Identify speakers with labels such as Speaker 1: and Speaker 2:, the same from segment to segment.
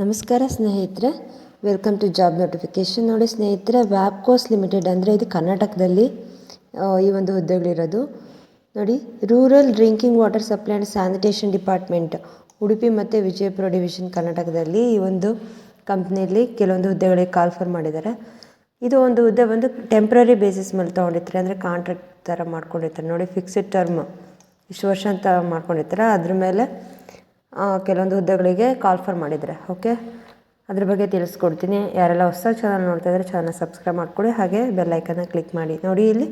Speaker 1: ನಮಸ್ಕಾರ ಸ್ನೇಹಿತರೆ welcome to job notification ನೋಡಿ ಸ್ನೇಹಿತರೆ ವ್ಯಾಪ್ಕೋಸ್ ಲಿಮಿಟೆಡ್ ಅಂದರೆ ಇದು ಕರ್ನಾಟಕದಲ್ಲಿ ಈ ಒಂದು ಹುದ್ದೆಗಳಿರೋದು ನೋಡಿ rural drinking water supply and sanitation department Udupi ಮತ್ತು ವಿಜಯಪುರ ಡಿವಿಷನ್ ಕರ್ನಾಟಕದಲ್ಲಿ ಈ ಒಂದು ಕಂಪ್ನಿಯಲ್ಲಿ ಕೆಲವೊಂದು ಹುದ್ದೆಗಳಿಗೆ ಕಾಲ್ ಫರ್ ಮಾಡಿದ್ದಾರೆ. ಇದು ಒಂದು ಹುದ್ದೆ ಬಂದು ಟೆಂಪ್ರರಿ ಬೇಸಿಸ್ ಮೇಲೆ ತೊಗೊಂಡಿರ್ತಾರೆ, ಅಂದರೆ ಕಾಂಟ್ರಾಕ್ಟ್ ಥರ ಮಾಡ್ಕೊಂಡಿರ್ತಾರೆ. ನೋಡಿ ಫಿಕ್ಸ್ಡ್ ಟರ್ಮ್ ಇಷ್ಟು ವರ್ಷ ಅಂತ ಮಾಡ್ಕೊಂಡಿರ್ತಾರೆ. ಅದ್ರ ಮೇಲೆ ಕೆಲವೊಂದು ಹುದ್ದೆಗಳಿಗೆ ಕಾಲ್ ಫರ್ ಮಾಡಿದ್ದಾರೆ ಓಕೆ ಅದ್ರ ಬಗ್ಗೆ ತಿಳಿಸ್ಕೊಡ್ತೀನಿ. ಯಾರೆಲ್ಲ ಹೊಸ ಚಾನಲ್ ನೋಡ್ತಾ ಇದ್ದಾರೆ ಚಾನಲ್ ಸಬ್ಸ್ಕ್ರೈಬ್ ಮಾಡ್ಕೊಳ್ಳಿ ಹಾಗೆ ಬೆಲ್ ಐಕನ್ನ ಕ್ಲಿಕ್ ಮಾಡಿ. ನೋಡಿ ಇಲ್ಲಿ,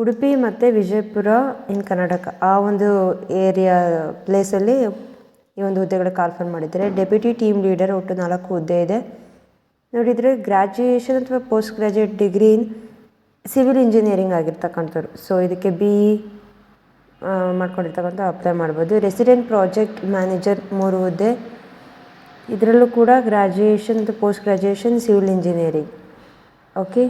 Speaker 1: ಉಡುಪಿ ಮತ್ತು ವಿಜಯಪುರ ಇನ್ ಕರ್ನಾಟಕ, ಆ ಒಂದು ಏರಿಯಾ ಪ್ಲೇಸಲ್ಲಿ ಈ ಒಂದು ಹುದ್ದೆಗಳಿಗೆ ಕಾಲ್ ಫರ್ ಮಾಡಿದ್ದಾರೆ ಡೆಪ್ಯೂಟಿ ಟೀಮ್ ಲೀಡರ್ ಒಟ್ಟು ನಾಲ್ಕು ಹುದ್ದೆ ಇದೆ. ನೋಡಿದರೆ ಗ್ರ್ಯಾಜುಯೇಷನ್ ಅಥವಾ post graduate degree in civil engineering ಆಗಿರ್ತಕ್ಕಂಥವ್ರು. So ಇದಕ್ಕೆ ಬಿ ಇ ಮಾಡ್ಕೊಂಡಿರ್ತಕ್ಕಂಥ ಅಪ್ಲೈ ಮಾಡ್ಬೋದು. ರೆಸಿಡೆಂಟ್ ಪ್ರಾಜೆಕ್ಟ್ ಮ್ಯಾನೇಜರ್ ಮೂರು ಹುದ್ದೆ ಇದರಲ್ಲೂ ಕೂಡ graduation post graduation civil engineering okay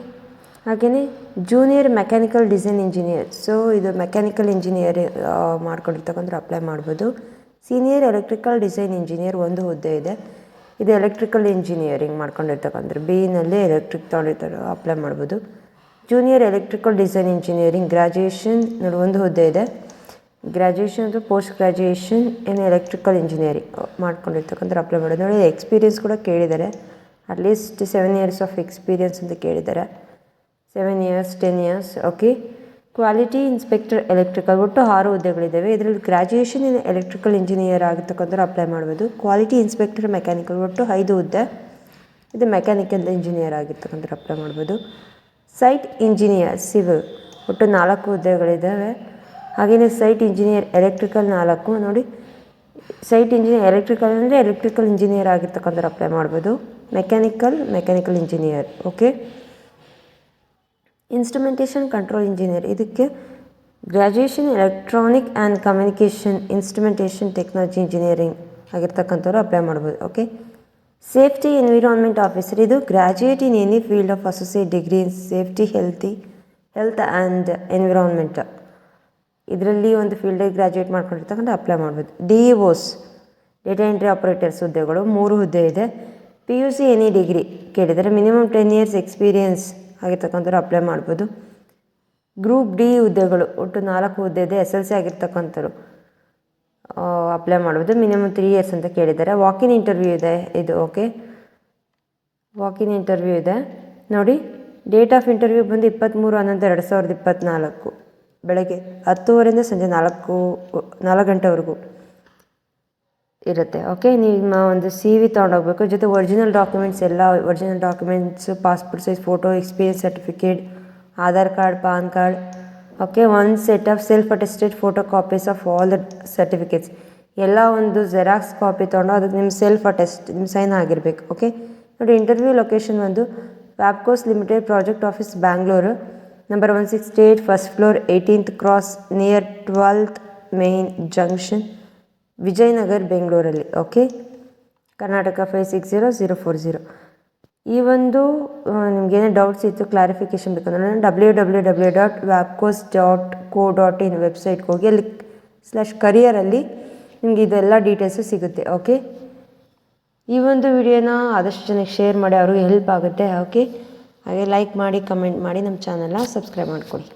Speaker 1: ಹಾಗೆಯೇ junior mechanical design engineer so ಇದು ಮೆಕ್ಯಾನಿಕಲ್ ಇಂಜಿನಿಯರ್ ಮಾಡ್ಕೊಂಡಿರ್ತಕ್ಕಂಥ ಅಪ್ಲೈ ಮಾಡ್ಬೋದು. ಸೀನಿಯರ್ ಎಲೆಕ್ಟ್ರಿಕಲ್ ಡಿಸೈನ್ ಇಂಜಿನಿಯರ್ ಒಂದು ಹುದ್ದೆ ಇದೆ. ಇದು ಎಲೆಕ್ಟ್ರಿಕಲ್ ಇಂಜಿನಿಯರಿಂಗ್ ಮಾಡ್ಕೊಂಡಿರ್ತಕ್ಕಂಥ ಬಿ ನಲ್ಲಿ ಎಲೆಕ್ಟ್ರಿಕ್ ತೊಗೊಂಡಿರ್ತಾರೆ ಅಪ್ಲೈ ಮಾಡ್ಬೋದು. Junior electrical design engineering graduation ಒಂದು ಹುದ್ದೆ ಇದೆ. ಗ್ರ್ಯಾಜುಯೇಷನ್ ಅಥವಾ post graduation in electrical engineering ಮಾಡ್ಕೊಂಡಿರ್ತಕ್ಕಂಥ apply ಮಾಡೋದು ನೋಡಿ ಎಕ್ಸ್ಪೀರಿಯನ್ಸ್ ಕೂಡ ಕೇಳಿದ್ದಾರೆ. At least seven years of experience ಅಂತ ಕೇಳಿದ್ದಾರೆ. Seven years ten years okay quality inspector electrical ಒಟ್ಟು ಆರು ಹುದ್ದೆಗಳಿದ್ದಾವೆ. ಇದರಲ್ಲಿ ಗ್ರ್ಯಾಜುಯೇಷನ್ ಇನ್ ಎಲೆಕ್ಟ್ರಿಕಲ್ ಇಂಜಿನಿಯರ್ ಆಗಿರ್ತಕ್ಕಂಥ ಅಪ್ಲೈ ಮಾಡ್ಬೋದು. ಕ್ವಾಲಿಟಿ ಇನ್ಸ್ಪೆಕ್ಟರ್ ಮೆಕ್ಯಾನಿಕಲ್ ಒಟ್ಟು ಐದು ಹುದ್ದೆ. ಇದು ಮೆಕ್ಯಾನಿಕಲ್ ಇಂಜಿನಿಯರ್ ಆಗಿರ್ತಕ್ಕಂಥ ಅಪ್ಲೈ ಮಾಡ್ಬೋದು. ಸೈಟ್ ಇಂಜಿನಿಯರ್ ಸಿವಿಲ್ ಒಟ್ಟು ನಾಲ್ಕು ಹುದ್ದೆಗಳಿದ್ದಾವೆ. ಹಾಗೆಯೇ ಸೈಟ್ ಇಂಜಿನಿಯರ್ ಎಲೆಕ್ಟ್ರಿಕಲ್ ನಾಲ್ಕು ನೋಡಿ. ಸೈಟ್ ಇಂಜಿನಿಯರ್ ಎಲೆಕ್ಟ್ರಿಕಲ್ ಅಂದರೆ ಎಲೆಕ್ಟ್ರಿಕಲ್ ಇಂಜಿನಿಯರ್ ಆಗಿರ್ತಕ್ಕಂಥವ್ರು ಅಪ್ಲೈ ಮಾಡ್ಬೋದು. Mechanical mechanical engineer okay instrumentation control engineer ಇದಕ್ಕೆ graduation electronic and communication instrumentation technology engineering ಆಗಿರ್ತಕ್ಕಂಥವ್ರು apply ಮಾಡ್ಬೋದು ಓಕೆ ಸೇಫ್ಟಿ ಎನ್ವಿರಾನ್ಮೆಂಟ್ ಆಫೀಸರ್ ಇದು graduate in any field of associate degree in safety healthy health and environment ಇದರಲ್ಲಿ ಒಂದು ಫೀಲ್ಡಿಗೆ graduate ಮಾಡ್ಕೊಂಡಿರ್ತಕ್ಕಂಥ apply ಮಾಡ್ಬೋದು. D OS data entry operators ಹುದ್ದೆಗಳು ಮೂರು ಹುದ್ದೆ ಇದೆ. P U C any degree ಕೇಳಿದರೆ ಮಿನಿಮಮ್ ಟೆನ್ ಇಯರ್ಸ್ ಎಕ್ಸ್ಪೀರಿಯನ್ಸ್ ಆಗಿರ್ತಕ್ಕಂಥವ್ರು ಅಪ್ಲೈ ಮಾಡ್ಬೋದು. ಗ್ರೂಪ್ ಡಿ ಹುದ್ದೆಗಳು ಒಟ್ಟು ನಾಲ್ಕು ಹುದ್ದೆ ಇದೆ ಎಸ್ ಎಲ್ ಸಿ ಆಗಿರ್ತಕ್ಕಂಥವ್ರು ಅಪ್ಲೈ ಮಾಡ್ಬೋದು. ಮಿನಿಮಮ್ ತ್ರೀ ಇಯರ್ಸ್ ಅಂತ ಕೇಳಿದ್ದಾರೆ. ವಾಕಿನ್ ಇಂಟರ್ವ್ಯೂ ಇದೆ. ಇದು ಓಕೆ ವಾಕಿನ್ ಇಂಟರ್ವ್ಯೂ ಇದೆ. ನೋಡಿ ಡೇಟ್ ಆಫ್ ಇಂಟರ್ವ್ಯೂ ಬಂದು ಇಪ್ಪತ್ತ್ಮೂರು ಹನ್ನೊಂದು, ಎರಡು ಸಾವಿರದ ಇಪ್ಪತ್ತ್ನಾಲ್ಕು ಬೆಳಗ್ಗೆ ಹತ್ತುವರೆಯಿಂದ ಸಂಜೆ ನಾಲ್ಕು ನಾಲ್ಕು ಗಂಟೆವರೆಗೂ ಇರುತ್ತೆ. ಓಕೆ ನಿಮ್ಮ ಒಂದು ಸಿ ವಿ ತೊಗೊಂಡೋಗ್ಬೇಕು. ಜೊತೆ ಒರಿಜಿನಲ್ ಡಾಕ್ಯುಮೆಂಟ್ಸ್ ಎಲ್ಲ original documents passport size photo experience certificate Aadhaar card PAN card okay one set of self attested photo copies of all the certificates ಎಲ್ಲ ಒಂದು ಜೆರಾಕ್ಸ್ ಕಾಪಿ ತೊಗೊಂಡು ಅದಕ್ಕೆ ನಿಮ್ಮ ಸೆಲ್ಫ್ ಅಟೆಸ್ಟ್ ನಿಮ್ಮ sign ಆಗಿರಬೇಕು. ಓಕೆ ನೋಡಿ interview location ಒಂದು ವ್ಯಾಪ್ಕೋಸ್ limited project office Bangalore number one six eight first floor eighteenth cross near twelfth main junction Vijayanagar ಬೆಂಗಳೂರಲ್ಲಿ okay Karnataka five six zero zero four zero ಈ ಒಂದು ನಿಮಗೇನೇ doubts ಇತ್ತು clarification ಬೇಕಂದ್ರೆ W W W dot ವ್ಯಾಪ್ಕೋಸ್ dot co dot in ವೆಬ್ಸೈಟ್ಗೆ ಹೋಗಿ ಅಲ್ಲಿ ಸ್ಲ್ಯಾಶ್ ಕರಿಯರಲ್ಲಿ ನಿಮಗೆ ಇದೆಲ್ಲ ಡೀಟೇಲ್ಸು ಸಿಗುತ್ತೆ ಓಕೆ ಈ ಒಂದು ವಿಡಿಯೋನ ಆದಷ್ಟು ಜನಕ್ಕೆ ಶೇರ್ ಮಾಡಿ, ಅವ್ರಿಗೆ ಹೆಲ್ಪ್ ಆಗುತ್ತೆ ಓಕೆ ಹಾಗೆ ಲೈಕ್ ಮಾಡಿ ಕಮೆಂಟ್ ಮಾಡಿ ನಮ್ಮ ಚಾನಲ್ನ ಸಬ್ಸ್ಕ್ರೈಬ್ ಮಾಡ್ಕೊಳ್ಳಿ.